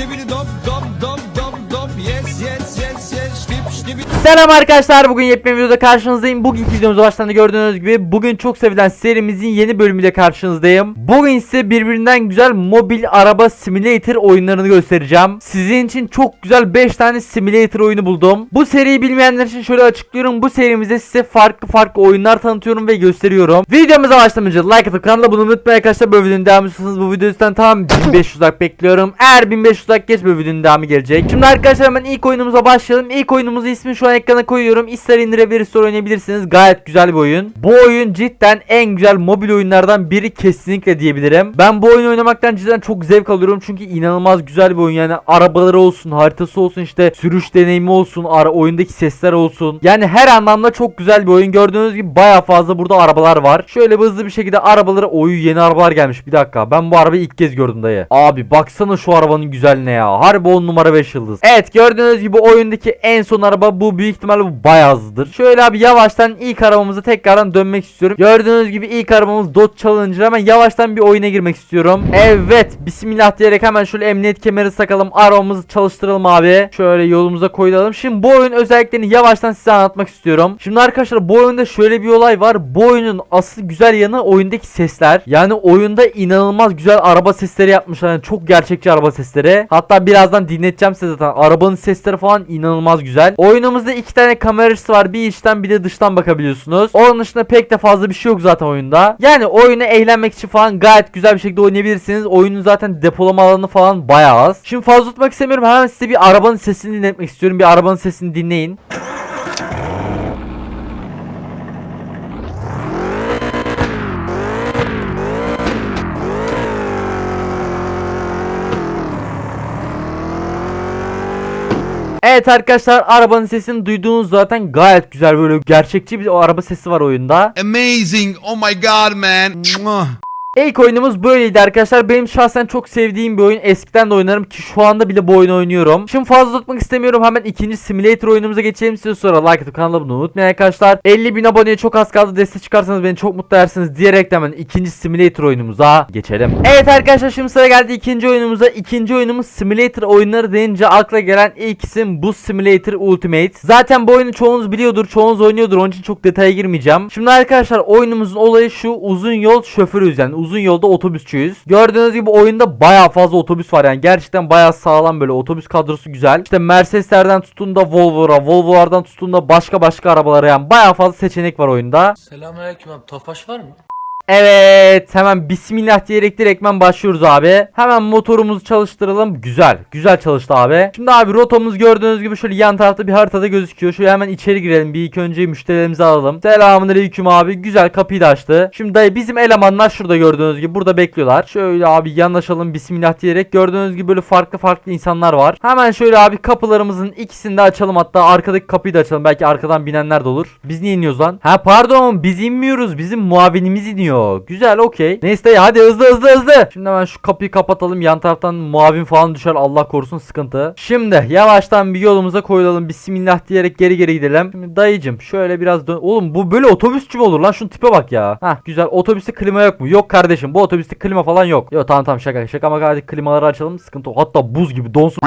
dibidi dop dop Selam arkadaşlar bugün yepyeni videoda karşınızdayım. Bugünkü videomuzda baştan da gördüğünüz gibi Bugün çok sevilen serimizin yeni bölümüyle karşınızdayım. Bugün size birbirinden güzel mobil araba simulator oyunlarını göstereceğim. Sizin için çok güzel 5 tane simulator oyunu buldum. Bu seriyi bilmeyenler için şöyle açıklıyorum. Bu serimizde size farklı farklı oyunlar tanıtıyorum ve gösteriyorum. Videomuza başlamadan like atıp kanala bunu unutmayın arkadaşlar. Böyle videonun devamı istiyorsanız bu videodan tam 1500 like bekliyorum. Eğer 1500 like geç böyle videonun devamı gelecek. Şimdi arkadaşlar hemen ilk oyunumuza başlayalım. İlk oyunumuzun ismini şu an ekrana koyuyorum. İster indirebilir ister oynayabilirsiniz. Gayet güzel bir oyun. Bu oyun cidden en güzel mobil oyunlardan biri kesinlikle diyebilirim. Ben bu oyunu oynamaktan cidden çok zevk alıyorum. Çünkü inanılmaz güzel bir oyun. Yani Arabaları olsun haritası olsun işte Sürüş deneyimi olsun ara oyundaki sesler olsun. Yani her anlamda çok güzel bir oyun. Gördüğünüz gibi baya fazla burada arabalar var. Şöyle bir hızlı bir şekilde arabaları oyu yeni arabalar gelmiş. Bir dakika Ben bu arabayı ilk kez gördüm dayı. Abi baksana şu arabanın güzelliğine ya. Harbi 10 numara 5 yıldız. Evet gördüğünüz gibi oyundaki en son araba bu büyük ihtimalle bu bayağı hızlıdır. Şöyle abi yavaştan ilk arabamıza tekrardan dönmek istiyorum. Gördüğünüz gibi ilk arabamız Dodge Challenger hemen yavaştan bir oyuna girmek istiyorum. Evet bismillah diyerek hemen şöyle emniyet kemeri takalım arabamızı çalıştıralım abi. Şöyle yolumuza koyalım. Şimdi bu oyun özelliklerini yavaştan size anlatmak istiyorum. Şimdi arkadaşlar bu oyunda şöyle bir olay var. Bu oyunun asıl güzel yanı oyundaki sesler. Yani oyunda inanılmaz güzel araba sesleri yapmışlar. Yani çok gerçekçi araba sesleri. Hatta birazdan dinleteceğim size zaten. Arabanın sesleri falan inanılmaz güzel. Oyunumuzda iki tane kamera açısı var. Bir içten bir de dıştan bakabiliyorsunuz. Onun dışında pek de fazla bir şey yok zaten oyunda. Yani oyunu eğlenmek için falan gayet güzel bir şekilde oynayabilirsiniz. Oyunun zaten depolama alanı falan bayağı az. Şimdi fazla tutmak istemiyorum. Hemen size bir arabanın sesini dinletmek istiyorum. Bir arabanın sesini dinleyin Evet arkadaşlar arabanın sesini duyduğunuz zaten gayet güzel böyle gerçekçi bir araba sesi var oyunda. Amazing oh my god man. İlk oyunumuz böyleydi arkadaşlar. Benim şahsen çok sevdiğim bir oyun. Eskiden de oynarım ki şu anda bile bu oyunu oynuyorum. Şimdi fazla tutmak istemiyorum. Hemen ikinci simulator oyunumuza geçelim. Size sonra like atıp kanala olmayı unutmayın arkadaşlar. 50 bin aboneye çok az kaldı. Destek çıkarsanız beni çok mutlu edersiniz. Diyerek de hemen ikinci simulator oyunumuza geçelim. Evet arkadaşlar şimdi sıra geldi ikinci oyunumuza. İkinci oyunumuz simulator oyunları deyince akla gelen ilk isim bu Simulator Ultimate. Zaten bu oyunu çoğunuz biliyordur. Çoğunuz oynuyordur. Onun için çok detaya girmeyeceğim. Şimdi arkadaşlar oyunumuzun olayı şu. Uzun yol şoförüyüz yani uzun yolda otobüsçüyüz. Gördüğünüz gibi oyunda baya fazla otobüs var yani gerçekten baya sağlam böyle otobüs kadrosu güzel. İşte Mercedeslerden tutun da Volvo'ra, Volvo'lardan tutun da başka başka arabalara yani baya fazla seçenek var oyunda. Selamünaleyküm abi. Tofaş var mı? Evet hemen bismillah diyerek direktmen başlıyoruz abi. Hemen motorumuzu çalıştıralım. Güzel. Güzel çalıştı abi. Şimdi abi rotamız gördüğünüz gibi şöyle yan tarafta bir haritada gözüküyor. Şöyle hemen içeri girelim. Bir ilk önce müşterilerimizi alalım. Selamünaleyküm abi. Güzel kapıyı da açtı. Şimdi dayı bizim elemanlar şurada gördüğünüz gibi burada bekliyorlar. Şöyle abi yanaşalım bismillah diyerek. Gördüğünüz gibi böyle farklı farklı insanlar var. Hemen şöyle abi kapılarımızın ikisini de açalım. Hatta arkadaki kapıyı da açalım. Belki arkadan binenler de olur. Biz niye iniyoruz lan? Ha pardon biz inmiyoruz. Bizim muavinimiz iniyor. Güzel okey. Neyse dayı hadi hızlı hızlı hızlı. Şimdi hemen şu kapıyı kapatalım. Yan taraftan muavin falan düşer. Allah korusun sıkıntı. Şimdi yavaştan bir yolumuza koyulalım. Bismillah diyerek geri geri gidelim. Şimdi dayıcım şöyle biraz dön. Oğlum bu böyle otobüsçü mü olur lan? Şunun tipe bak ya. Hah güzel. Otobüste klima yok mu? Yok kardeşim. Bu otobüste klima falan yok. Yok tamam tamam şaka. Şaka ama hadi klimaları açalım. Sıkıntı yok. Hatta buz gibi donsun.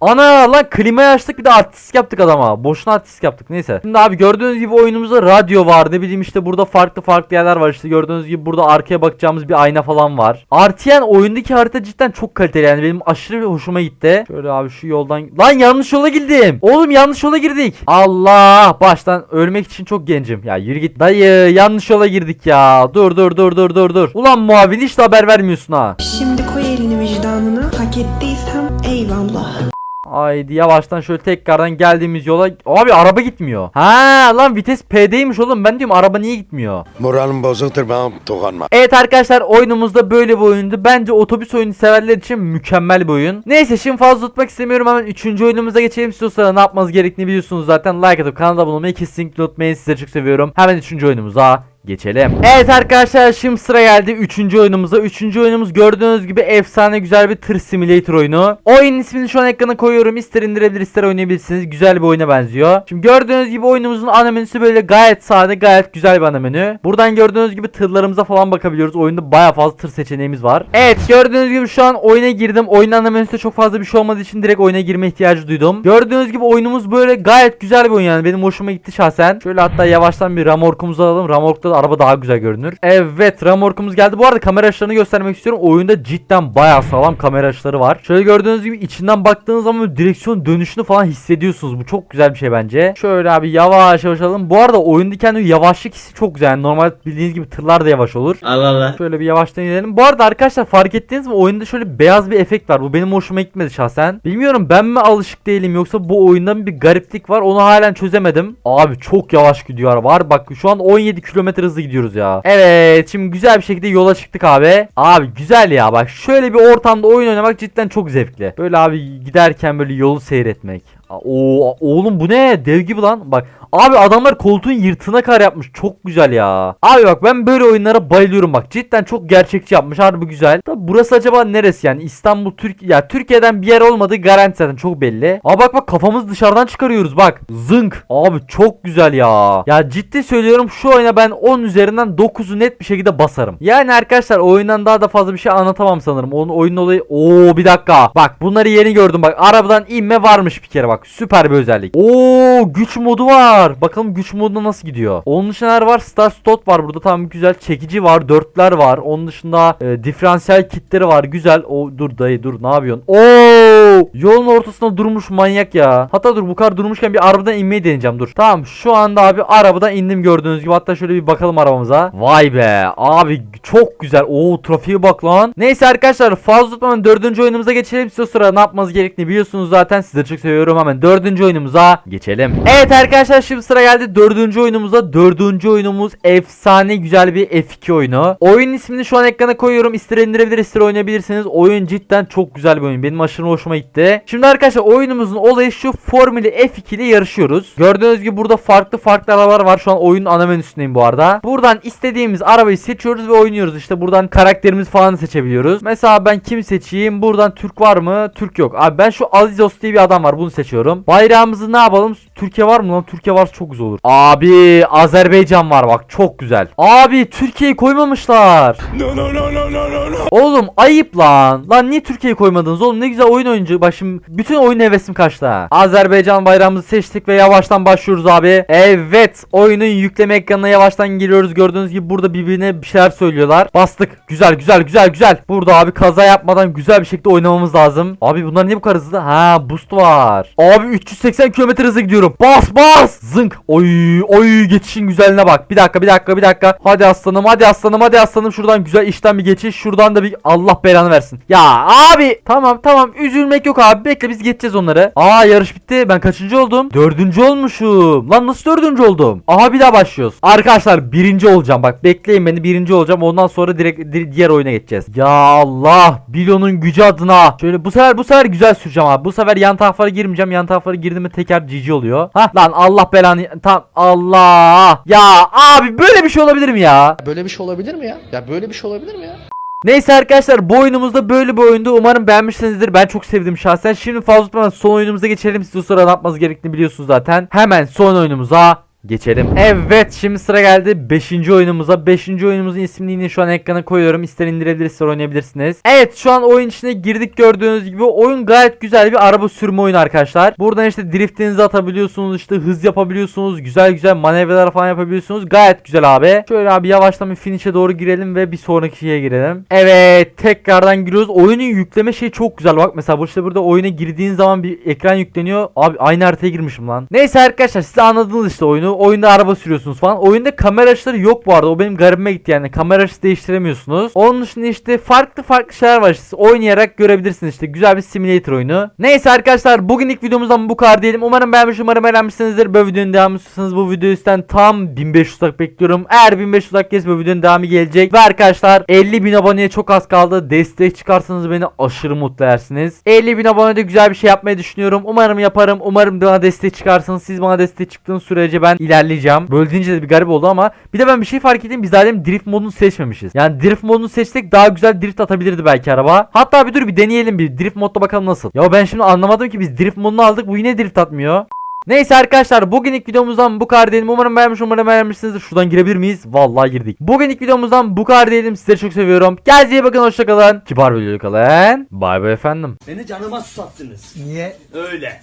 Ana lan klimayı açtık bir de artist yaptık adama. Boşuna artist yaptık. Neyse. Şimdi abi gördüğünüz gibi oyunumuzda radyo var. Ne bileyim işte burada farklı farklı yerler var. İşte gördüğünüz gibi burada arkaya bakacağımız bir ayna falan var. Artıyan oyundaki harita cidden çok kaliteli yani benim aşırı bir hoşuma gitti. Şöyle abi şu yoldan lan yanlış yola girdim. Oğlum yanlış yola girdik. Allah baştan ölmek için çok gencim. Ya yürü git. Dayı yanlış yola girdik ya. Dur dur dur dur dur dur. Ulan muavin hiç de haber vermiyorsun ha. Şimdi koy elini vicdanına. Hak ettiysem eyvallah. Haydi yavaştan şöyle tekrardan geldiğimiz yola. Abi araba gitmiyor. Ha lan vites P'deymiş oğlum. Ben diyorum araba niye gitmiyor? Moralim bozuktur bana dokunma. Evet arkadaşlar oyunumuzda böyle bir oyundu. Bence otobüs oyunu severler için mükemmel bir oyun. Neyse şimdi fazla tutmak istemiyorum. Hemen 3. oyunumuza geçelim. Siz ne yapmanız gerektiğini biliyorsunuz zaten. Like atıp kanala abone olmayı kesinlikle unutmayın. Sizleri çok seviyorum. Hemen 3. oyunumuza Geçelim. Evet arkadaşlar şimdi sıra geldi 3. oyunumuza. 3. oyunumuz gördüğünüz gibi efsane güzel bir tır simulator oyunu. Oyunun ismini şu an ekrana koyuyorum. İster indirebilir ister oynayabilirsiniz. Güzel bir oyuna benziyor. Şimdi gördüğünüz gibi oyunumuzun ana menüsü böyle gayet sade gayet güzel bir ana menü. Buradan gördüğünüz gibi tırlarımıza falan bakabiliyoruz. Oyunda baya fazla tır seçeneğimiz var. Evet gördüğünüz gibi şu an oyuna girdim. Oyunun ana menüsünde çok fazla bir şey olmadığı için direkt oyuna girme ihtiyacı duydum. Gördüğünüz gibi oyunumuz böyle gayet güzel bir oyun yani. Benim hoşuma gitti şahsen. Şöyle hatta yavaştan bir ramorkumuzu alalım. Ramorkta da araba daha güzel görünür. Evet ramorkumuz geldi. Bu arada kamera açılarını göstermek istiyorum. Oyunda cidden bayağı sağlam kamera açıları var. Şöyle gördüğünüz gibi içinden baktığınız zaman direksiyon dönüşünü falan hissediyorsunuz. Bu çok güzel bir şey bence. Şöyle abi yavaş yavaş alalım. Bu arada oyundaki kendi yavaşlık hissi çok güzel. Yani normal bildiğiniz gibi tırlar da yavaş olur. Allah Allah. Şöyle bir yavaştan inelim. Bu arada arkadaşlar fark ettiniz mi? Oyunda şöyle beyaz bir efekt var. Bu benim hoşuma gitmedi şahsen. Bilmiyorum ben mi alışık değilim yoksa bu oyunda mı bir gariplik var? Onu halen çözemedim. Abi çok yavaş gidiyor. Var bak şu an 17 km hızlı gidiyoruz ya. Evet şimdi güzel bir şekilde yola çıktık abi. Abi güzel ya bak şöyle bir ortamda oyun oynamak cidden çok zevkli. Böyle abi giderken böyle yolu seyretmek. Oo, oğlum bu ne? Dev gibi lan. Bak Abi adamlar koltuğun yırtına kar yapmış. Çok güzel ya. Abi bak ben böyle oyunlara bayılıyorum bak. Cidden çok gerçekçi yapmış. Harbi güzel. Tabi burası acaba neresi yani? İstanbul Türkiye ya Türkiye'den bir yer olmadığı garanti zaten çok belli. Aa bak bak kafamız dışarıdan çıkarıyoruz bak. Zınk. Abi çok güzel ya. Ya ciddi söylüyorum şu oyuna ben 10 üzerinden 9'u net bir şekilde basarım. Yani arkadaşlar oyundan daha da fazla bir şey anlatamam sanırım. Onun oyunun olayı Oo bir dakika. Bak bunları yeni gördüm bak. Arabadan inme varmış bir kere bak. Süper bir özellik. Oo güç modu var. Bakalım güç modunda nasıl gidiyor. Onun dışında neler var? Star Stot var burada. Tamam güzel. Çekici var. Dörtler var. Onun dışında e, diferansiyel kitleri var. Güzel. O dur dayı dur. Ne yapıyorsun? Oo! Yolun ortasında durmuş manyak ya. Hatta dur bu kadar durmuşken bir arabadan inmeyi deneyeceğim. Dur. Tamam şu anda abi arabadan indim gördüğünüz gibi. Hatta şöyle bir bakalım arabamıza. Vay be. Abi çok güzel. Oo trafiğe bak lan. Neyse arkadaşlar fazla tutmadan dördüncü oyunumuza geçelim. Siz o sırada ne yapmanız gerektiğini biliyorsunuz zaten. Sizleri çok seviyorum. Hemen dördüncü oyunumuza geçelim. Evet arkadaşlar şimdi sıra geldi dördüncü oyunumuza. Dördüncü oyunumuz efsane güzel bir F2 oyunu. Oyun ismini şu an ekrana koyuyorum. İster indirebilir ister oynayabilirsiniz. Oyun cidden çok güzel bir oyun. Benim aşırı hoşuma gitti. Şimdi arkadaşlar oyunumuzun olayı şu Formula F2 ile yarışıyoruz. Gördüğünüz gibi burada farklı farklı arabalar var. Şu an oyunun ana menüsündeyim bu arada. Buradan istediğimiz arabayı seçiyoruz ve oynuyoruz. İşte buradan karakterimiz falan seçebiliyoruz. Mesela ben kim seçeyim? Buradan Türk var mı? Türk yok. Abi ben şu Azizos diye bir adam var. Bunu seçiyorum. Bayrağımızı ne yapalım? Türkiye var mı lan? Türkiye varsa çok güzel olur. Abi Azerbaycan var bak çok güzel. Abi Türkiye'yi koymamışlar. No, no, no, no, no, no. Oğlum ayıp lan. Lan niye Türkiye'yi koymadınız oğlum? Ne güzel oyun oyuncu. Bak şimdi bütün oyun hevesim kaçtı ha. Azerbaycan bayrağımızı seçtik ve yavaştan başlıyoruz abi. Evet. Oyunun yükleme ekranına yavaştan giriyoruz. Gördüğünüz gibi burada birbirine bir şeyler söylüyorlar. Bastık. Güzel güzel güzel güzel. Burada abi kaza yapmadan güzel bir şekilde oynamamız lazım. Abi bunlar niye bu kadar hızlı? Ha boost var. Abi 380 km hızla gidiyorum. Bas bas. Zınk. Oy oy geçişin güzelliğine bak. Bir dakika bir dakika bir dakika. Hadi aslanım hadi aslanım hadi aslanım. Şuradan güzel işten bir geçiş. Şuradan da bir Allah belanı versin. Ya abi. Tamam tamam üzülmek yok abi. Bekle biz geçeceğiz onları. Aa yarış bitti. Ben kaçıncı oldum? Dördüncü olmuşum. Lan nasıl dördüncü oldum? Aha bir daha başlıyoruz. Arkadaşlar birinci olacağım. Bak bekleyin beni birinci olacağım. Ondan sonra direkt di- diğer oyuna geçeceğiz. Ya Allah. Bilonun gücü adına. Şöyle bu sefer bu sefer güzel süreceğim abi. Bu sefer yan taraflara girmeyeceğim. Yan taraflara girdim mi teker cici oluyor. Ha lan Allah belanı. Tam Allah. Ya abi böyle bir şey olabilir mi ya? Böyle bir şey olabilir mi ya? Ya böyle bir şey olabilir mi ya? Neyse arkadaşlar bu oyunumuzda böyle bir oyundu. Umarım beğenmişsinizdir. Ben çok sevdim şahsen. Şimdi fazla tutmadan son oyunumuza geçelim. Siz o sırada ne yapmanız gerektiğini biliyorsunuz zaten. Hemen son oyunumuza geçelim. Evet şimdi sıra geldi 5. oyunumuza. 5. oyunumuzun ismini şu an ekrana koyuyorum. İster indirebilirsiniz ister oynayabilirsiniz. Evet şu an oyun içine girdik gördüğünüz gibi. Oyun gayet güzel bir araba sürme oyunu arkadaşlar. Buradan işte driftinizi atabiliyorsunuz. işte hız yapabiliyorsunuz. Güzel güzel manevralar falan yapabiliyorsunuz. Gayet güzel abi. Şöyle abi yavaştan bir finish'e doğru girelim ve bir sonraki şeye girelim. Evet tekrardan giriyoruz. Oyunun yükleme şeyi çok güzel. Bak mesela bu işte burada oyuna girdiğin zaman bir ekran yükleniyor. Abi aynı haritaya girmişim lan. Neyse arkadaşlar siz anladınız işte oyunu. Oyunda araba sürüyorsunuz falan. Oyunda kamera açıları yok bu arada. O benim garibime gitti yani. Kamera açısı değiştiremiyorsunuz. Onun dışında işte farklı farklı şeyler var. Siz oynayarak görebilirsiniz işte. Güzel bir simulator oyunu. Neyse arkadaşlar bugün ilk videomuzdan bu kadar diyelim. Umarım beğenmiş, umarım eğlenmişsinizdir. Böyle videonun devamı bu videoyu üstten tam 1500 like bekliyorum. Eğer 1500 like gelirse bu videonun devamı gelecek. Ve arkadaşlar 50 bin aboneye çok az kaldı. Destek çıkarsanız beni aşırı mutlu edersiniz. 50 bin abonede güzel bir şey yapmayı düşünüyorum. Umarım yaparım. Umarım bana destek çıkarsınız. Siz bana destek çıktığınız sürece ben ilerleyeceğim. Böyle deyince de bir garip oldu ama bir de ben bir şey fark ettim. Biz daha drift modunu seçmemişiz. Yani drift modunu seçsek daha güzel drift atabilirdi belki araba. Hatta bir dur bir deneyelim bir drift modda bakalım nasıl. Ya ben şimdi anlamadım ki biz drift modunu aldık. Bu yine drift atmıyor. Neyse arkadaşlar bugünlük videomuzdan bu kadar diyelim. Umarım beğenmiş umarım beğenmişsinizdir. Şuradan girebilir miyiz? Vallahi girdik. Bugünlük videomuzdan bu kadar diyelim. Sizleri çok seviyorum. Kendinize iyi bakın hoşçakalın. Kibar böyle kalın. Bay bay efendim. Beni canıma susattınız. Niye? Öyle.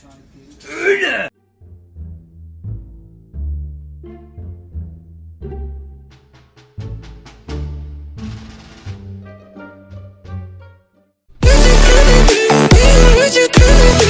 Öyle. Would you do